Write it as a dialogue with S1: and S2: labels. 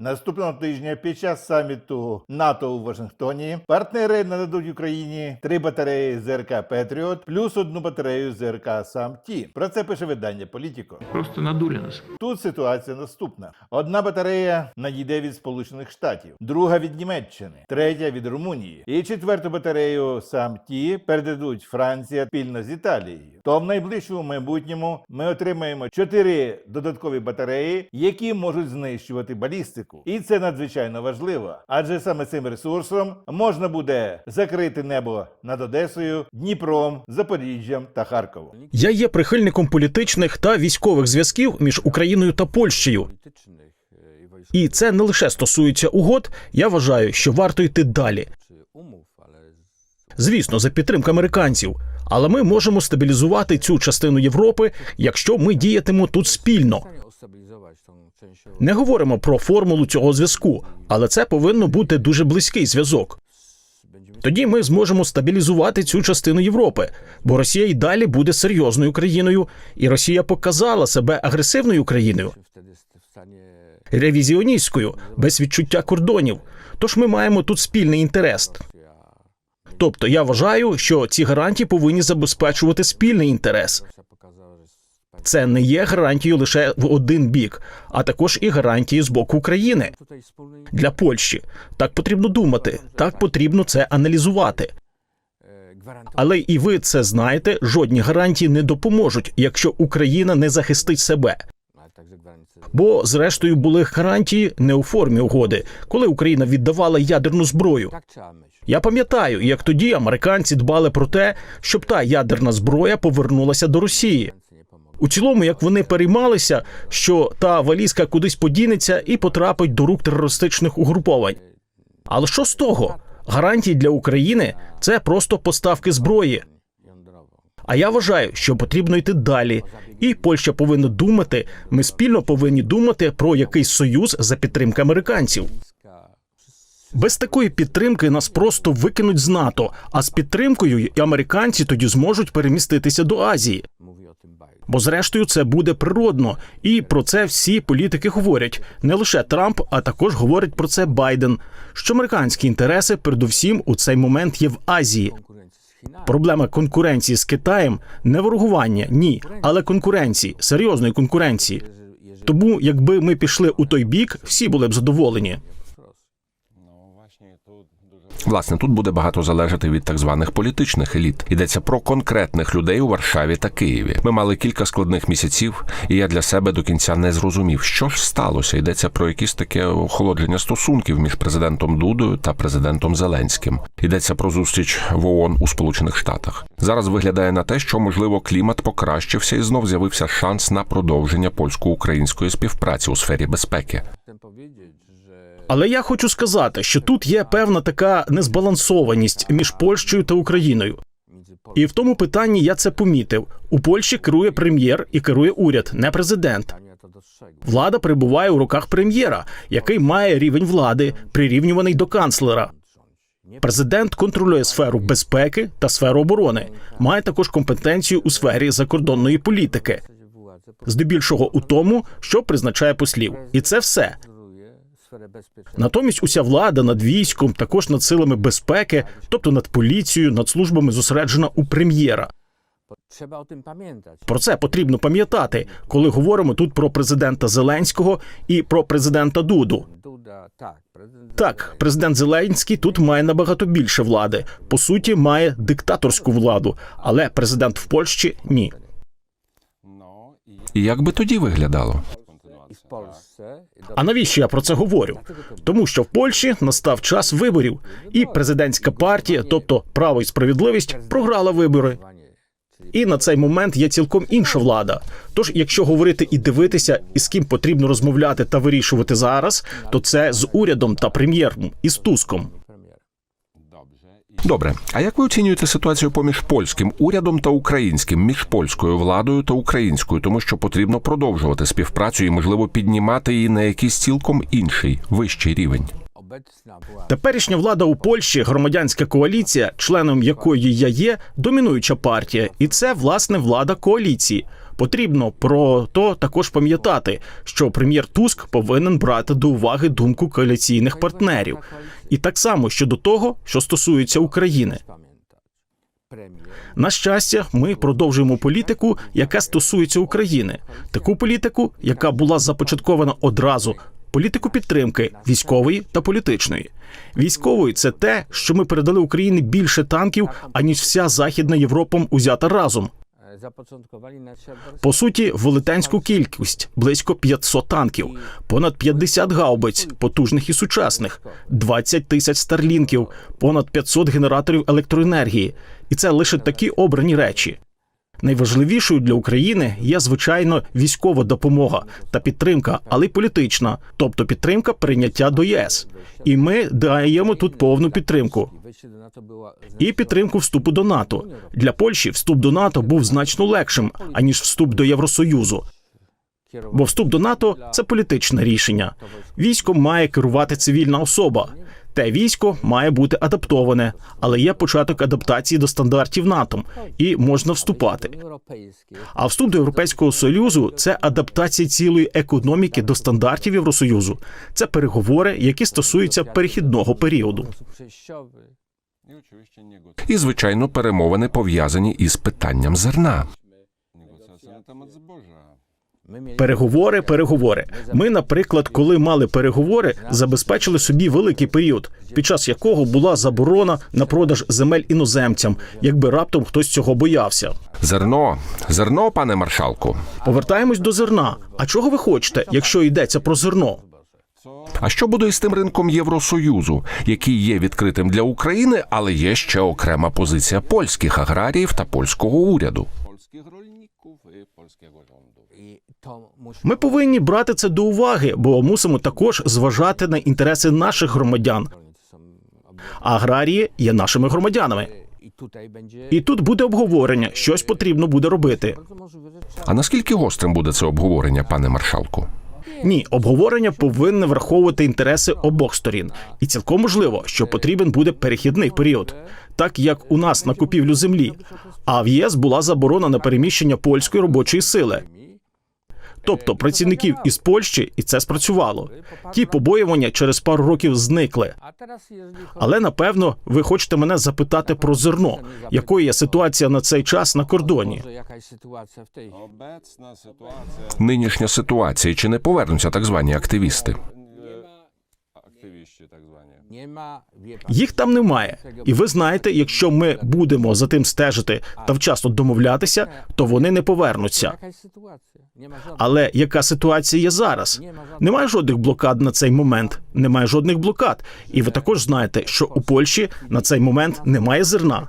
S1: Наступного тижня під час саміту НАТО у Вашингтоні партнери нададуть Україні три батареї ЗРК Петріот плюс одну батарею ЗРК Сам Ті. Про це пише видання Політіко.
S2: Просто надули нас.
S1: Тут ситуація наступна: одна батарея надійде від Сполучених Штатів, друга від Німеччини, третя від Румунії. І четверту батарею сам ті передадуть Франція спільно з Італією. То в найближчому майбутньому ми отримаємо чотири додаткові батареї, які можуть знищувати балістику. І це надзвичайно важливо, адже саме цим ресурсом можна буде закрити небо над Одесою, Дніпром, Запоріжжям та Харковом.
S3: Я є прихильником політичних та військових зв'язків між Україною та Польщею. І це не лише стосується угод. Я вважаю, що варто йти далі. Звісно, за підтримки американців. Але ми можемо стабілізувати цю частину Європи, якщо ми діятимемо тут спільно. Не говоримо про формулу цього зв'язку, але це повинно бути дуже близький зв'язок. Тоді ми зможемо стабілізувати цю частину Європи, бо Росія й далі буде серйозною країною, і Росія показала себе агресивною країною, ревізіоністською, без відчуття кордонів. Тож ми маємо тут спільний інтерес. Тобто я вважаю, що ці гарантії повинні забезпечувати спільний інтерес. Це не є гарантією лише в один бік, а також і гарантії з боку України для Польщі. Так потрібно думати, так потрібно це аналізувати. Але і ви це знаєте, жодні гарантії не допоможуть, якщо Україна не захистить себе. Бо, зрештою, були гарантії не у формі угоди, коли Україна віддавала ядерну зброю. Я пам'ятаю, як тоді американці дбали про те, щоб та ядерна зброя повернулася до Росії. У цілому, як вони переймалися, що та валізка кудись подінеться і потрапить до рук терористичних угруповань. Але що з того? Гарантії для України це просто поставки зброї. А я вважаю, що потрібно йти далі, і Польща повинна думати. Ми спільно повинні думати про якийсь союз за підтримки американців. Без такої підтримки нас просто викинуть з НАТО. А з підтримкою американці тоді зможуть переміститися до Азії. Бо зрештою це буде природно, і про це всі політики говорять. Не лише Трамп, а також говорить про це Байден. Що американські інтереси, передусім, у цей момент є в Азії. Проблема конкуренції з Китаєм не ворогування, ні, але конкуренції, серйозної конкуренції. Тому, якби ми пішли у той бік, всі були б задоволені.
S4: Власне, тут буде багато залежати від так званих політичних еліт. Йдеться про конкретних людей у Варшаві та Києві. Ми мали кілька складних місяців, і я для себе до кінця не зрозумів, що ж сталося. Йдеться про якісь таке охолодження стосунків між президентом Дудою та президентом Зеленським. Йдеться про зустріч в ООН у Сполучених Штатах. Зараз виглядає на те, що можливо клімат покращився і знов з'явився шанс на продовження польсько-української співпраці у сфері безпеки.
S3: Але я хочу сказати, що тут є певна така незбалансованість між Польщею та Україною. І в тому питанні я це помітив. У Польщі керує прем'єр і керує уряд, не президент. Влада перебуває у руках прем'єра, який має рівень влади, прирівнюваний до канцлера. Президент контролює сферу безпеки та сферу оборони, має також компетенцію у сфері закордонної політики, здебільшого у тому, що призначає послів. І це все. Натомість уся влада над військом, також над силами безпеки, тобто над поліцією, над службами зосереджена у прем'єра. Про це потрібно пам'ятати, коли говоримо тут про президента Зеленського і про президента Дуду. Так, президент Зеленський тут має набагато більше влади. По суті, має диктаторську владу, але президент в Польщі ні.
S4: І як би тоді виглядало?
S5: Polsce
S3: А навіщо я про це говорю? Тому що в Польщі настав час виборів, і президентська партія, тобто право і справедливість, програла вибори. І на цей момент є цілком інша влада. Тож, якщо говорити і дивитися, і з ким потрібно розмовляти та вирішувати зараз, то це з урядом та прем'єром і з Туском.
S4: Добре, а як ви оцінюєте ситуацію поміж польським урядом та українським, між польською владою та українською, тому що потрібно продовжувати співпрацю і, можливо, піднімати її на якийсь цілком інший вищий рівень?
S3: Теперішня влада у Польщі, громадянська коаліція, членом якої я є, домінуюча партія, і це власне влада коаліції. Потрібно про то також пам'ятати, що прем'єр Туск повинен брати до уваги думку коаліційних партнерів, і так само щодо того, що стосується України. На щастя, ми продовжуємо політику, яка стосується України, таку політику, яка була започаткована одразу. Політику підтримки військової та політичної. Військової це те, що ми передали Україні більше танків, аніж вся західна Європа узята разом. По суті, велетенську кількість близько 500 танків, понад 50 гаубиць, потужних і сучасних, 20 тисяч старлінків, понад 500 генераторів електроенергії. І це лише такі обрані речі. Найважливішою для України є звичайно військова допомога та підтримка, але й політична, тобто підтримка прийняття до ЄС. І ми даємо тут повну підтримку. І підтримку вступу до НАТО для Польщі. Вступ до НАТО був значно легшим аніж вступ до Євросоюзу. Бо вступ до НАТО це політичне рішення. Військом має керувати цивільна особа. Те військо має бути адаптоване, але є початок адаптації до стандартів НАТО, і можна вступати. А вступ до Європейського союзу це адаптація цілої економіки до стандартів Євросоюзу. Це переговори, які стосуються перехідного періоду.
S4: І, звичайно, перемовини пов'язані із питанням зерна.
S3: Переговори, переговори. Ми, наприклад, коли мали переговори, забезпечили собі великий період, під час якого була заборона на продаж земель іноземцям, якби раптом хтось цього боявся.
S4: Зерно, зерно, пане маршалку.
S3: Повертаємось до зерна. А чого ви хочете, якщо йдеться про зерно?
S4: А що буде із тим ринком Євросоюзу, який є відкритим для України, але є ще окрема позиція польських аграріїв та польського уряду?
S3: Ми повинні брати це до уваги, бо мусимо також зважати на інтереси наших громадян. Аграрії є нашими громадянами. І тут буде обговорення, щось потрібно буде робити.
S4: А наскільки гострим буде це обговорення, пане маршалку?
S3: Ні, обговорення повинне враховувати інтереси обох сторін, і цілком можливо, що потрібен буде перехідний період, так як у нас на купівлю землі. А в ЄС була заборона на переміщення польської робочої сили, тобто працівників із Польщі, і це спрацювало. Ті побоювання через пару років зникли. Але напевно ви хочете мене запитати про зерно, якою є ситуація на цей час на кордоні.
S4: Нинішня ситуація чи не повернуться так звані активісти?
S2: Aktywiści tak zwani.
S3: Їх там немає. І ви знаєте, якщо ми будемо за тим стежити та вчасно домовлятися, то вони не повернуться. Але яка ситуація є зараз? Немає жодних блокад на цей момент. Немає жодних блокад. І ви також знаєте, що у Польщі на цей момент немає зерна.